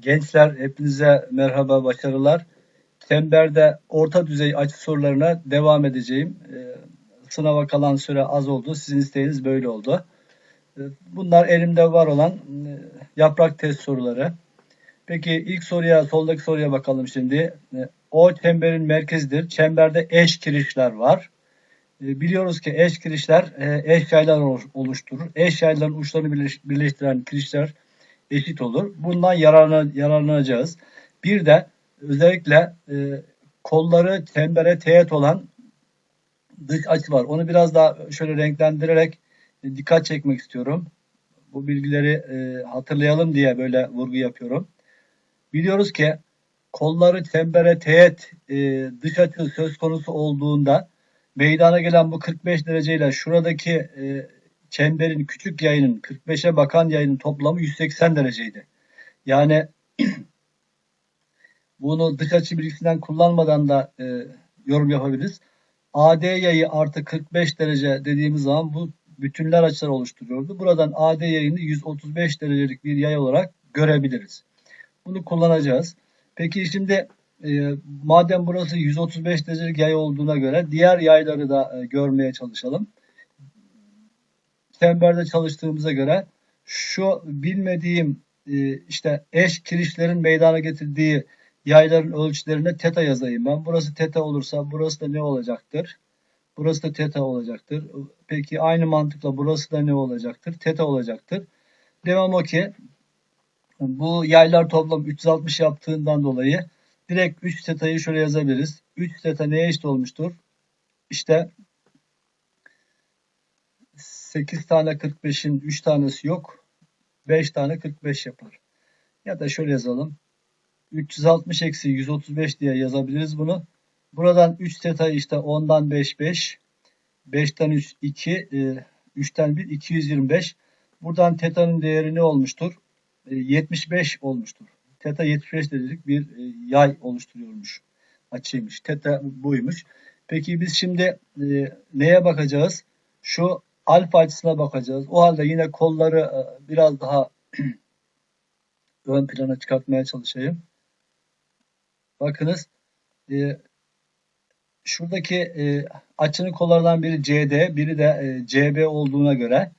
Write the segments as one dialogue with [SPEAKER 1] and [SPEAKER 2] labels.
[SPEAKER 1] Gençler hepinize merhaba, başarılar. Çemberde orta düzey açı sorularına devam edeceğim. Ee, Sınava kalan süre az oldu. Sizin isteğiniz böyle oldu. Ee, Bunlar elimde var olan e, yaprak test soruları. Peki ilk soruya, soldaki soruya bakalım şimdi. Ee, O çemberin merkezidir. Çemberde eş kirişler var. Biliyoruz ki eş kirişler e, eş yaylar oluş- oluşturur. Eş yayların uçlarını birleş- birleştiren kirişler eşit olur. Bundan yararlan- yararlanacağız. Bir de özellikle e, kolları çembere teğet olan dış açı var. Onu biraz daha şöyle renklendirerek e, dikkat çekmek istiyorum. Bu bilgileri e, hatırlayalım diye böyle vurgu yapıyorum. Biliyoruz ki kolları çembere teğet e, dış açı söz konusu olduğunda meydana gelen bu 45 dereceyle şuradaki e, çemberin küçük yayının 45'e bakan yayının toplamı 180 dereceydi. Yani bunu dış açı bilgisinden kullanmadan da e, yorum yapabiliriz. AD yayı artı 45 derece dediğimiz zaman bu bütünler açılar oluşturuyordu. Buradan AD yayını 135 derecelik bir yay olarak görebiliriz. Bunu kullanacağız. Peki şimdi e, madem burası 135 derecelik yay olduğuna göre diğer yayları da e, görmeye çalışalım. Çemberde çalıştığımıza göre şu bilmediğim e, işte eş kirişlerin meydana getirdiği yayların ölçülerine teta yazayım ben. Burası teta olursa burası da ne olacaktır? Burası da teta olacaktır. Peki aynı mantıkla burası da ne olacaktır? Teta olacaktır. Devam o ki bu yaylar toplam 360 yaptığından dolayı direkt 3 teta'yı şöyle yazabiliriz. 3 teta neye eşit olmuştur? İşte 8 tane 45'in 3 tanesi yok. 5 tane 45 yapar. Ya da şöyle yazalım. 360 eksi 135 diye yazabiliriz bunu. Buradan 3 teta işte 10'dan 5 5. 5'ten 3 2. e, 3'ten 1 225. Buradan teta'nın değeri ne olmuştur? E, 75 olmuştur. Teta 75 derecelik bir e, yay oluşturuyormuş. Açıymış. Teta buymuş. Peki biz şimdi e, neye bakacağız? Şu alfa açısına bakacağız. O halde yine kolları e, biraz daha ön plana çıkartmaya çalışayım. Bakınız e, şuradaki e, açının kollarından biri CD, biri de e, CB olduğuna göre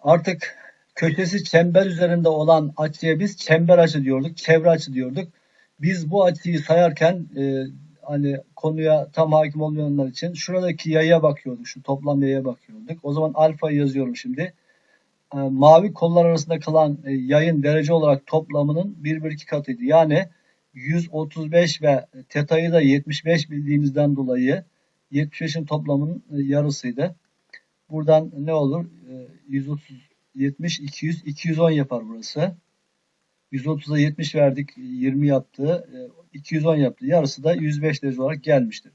[SPEAKER 1] artık köşesi çember üzerinde olan açıya biz çember açı diyorduk, çevre açı diyorduk. Biz bu açıyı sayarken e, hani konuya tam hakim olmayanlar için şuradaki yaya bakıyorduk, şu toplam yaya bakıyorduk. O zaman alfayı yazıyorum şimdi. E, mavi kollar arasında kalan e, yayın derece olarak toplamının 1 bölü 2 katıydı. Yani 135 ve teta'yı da 75 bildiğimizden dolayı 75'in toplamının e, yarısıydı. Buradan ne olur? E, 130, 70, 200, 210 yapar burası. 130'a 70 verdik, 20 yaptı, e, 210 yaptı. Yarısı da 105 derece olarak gelmiştir.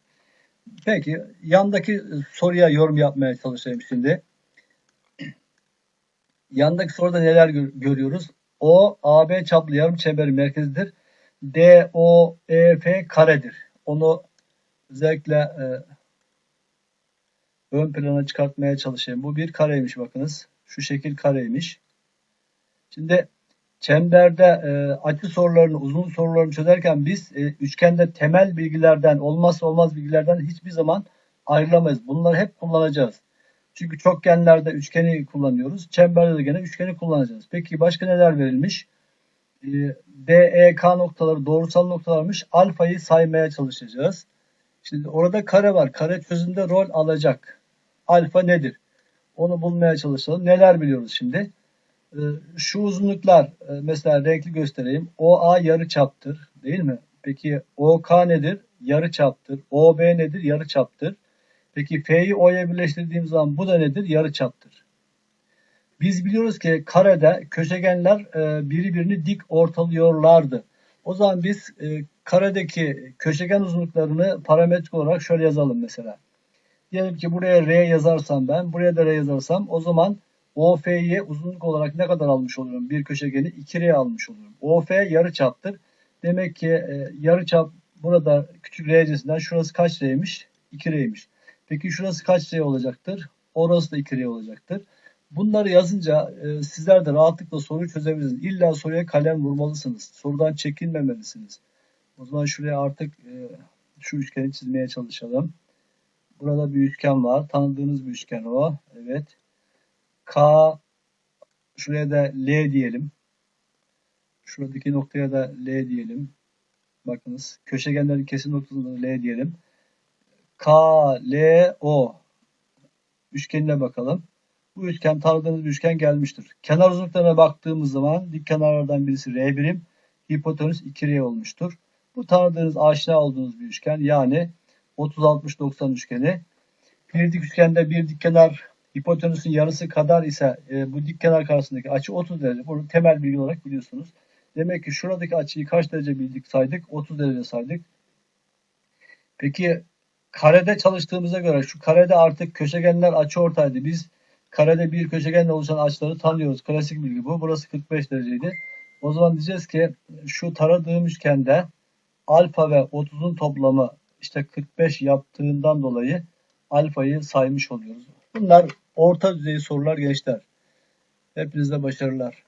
[SPEAKER 1] Peki yandaki soruya yorum yapmaya çalışayım şimdi. Yandaki soruda neler gör- görüyoruz? O AB çaplı yarım çemberin merkezidir. DOEF karedir. Onu özellikle e, ön plana çıkartmaya çalışayım. Bu bir kareymiş bakınız. Şu şekil kareymiş. Şimdi çemberde e, açı sorularını, uzun sorularını çözerken biz e, üçgende temel bilgilerden, olmazsa olmaz bilgilerden hiçbir zaman ayrılamayız. Bunları hep kullanacağız. Çünkü çokgenlerde üçgeni kullanıyoruz. Çemberde de gene üçgeni kullanacağız. Peki başka neler verilmiş? E, D, E, K noktaları doğrusal noktalarmış. Alfayı saymaya çalışacağız. Şimdi orada kare var. Kare çözümde rol alacak. Alfa nedir? Onu bulmaya çalışalım. Neler biliyoruz şimdi? Ee, Şu uzunluklar e, mesela renkli göstereyim. OA yarı çaptır değil mi? Peki OK nedir? Yarı çaptır. OB nedir? Yarı çaptır. Peki F'yi O'ya birleştirdiğim zaman bu da nedir? Yarı çaptır. Biz biliyoruz ki karede köşegenler e, biri birini dik ortalıyorlardı. O zaman biz e, karedeki köşegen uzunluklarını parametrik olarak şöyle yazalım mesela. Diyelim ki buraya R yazarsam ben, buraya da R yazarsam o zaman OF'ye uzunluk olarak ne kadar almış oluyorum? Bir köşegeni 2R almış oluyorum. OF yarı çaptır. Demek ki e, yarı çap burada küçük R'cisinden şurası kaç R'ymiş? 2R'ymiş. Peki şurası kaç R olacaktır? Orası da 2R olacaktır. Bunları yazınca e, sizler de rahatlıkla soruyu çözebilirsiniz. İlla soruya kalem vurmalısınız. Sorudan çekinmemelisiniz. O zaman şuraya artık e, şu üçgeni çizmeye çalışalım. Burada bir üçgen var. Tanıdığınız bir üçgen o. Evet. K şuraya da L diyelim. Şuradaki noktaya da L diyelim. Bakınız. Köşegenlerin kesim noktasında da L diyelim. K, L, O üçgenine bakalım. Bu üçgen tanıdığınız üçgen gelmiştir. Kenar uzunluklarına baktığımız zaman dik kenarlardan birisi R birim, hipotenüs 2R olmuştur. Bu tanıdığınız aşina olduğunuz bir üçgen yani 30-60-90 üçgeni. Bir dik üçgende bir dik kenar hipotenüsün yarısı kadar ise e, bu dik kenar karşısındaki açı 30 derece. Bunu temel bilgi olarak biliyorsunuz. Demek ki şuradaki açıyı kaç derece bildik saydık? 30 derece saydık. Peki karede çalıştığımıza göre şu karede artık köşegenler açıortaydı. Biz karede bir köşegenle oluşan açıları tanıyoruz. Klasik bilgi bu. Burası 45 dereceydi. O zaman diyeceğiz ki şu taradığım üçgende alfa ve 30'un toplamı işte 45 yaptığından dolayı alfayı saymış oluyoruz. Bunlar orta düzey sorular gençler. Hepinize başarılar.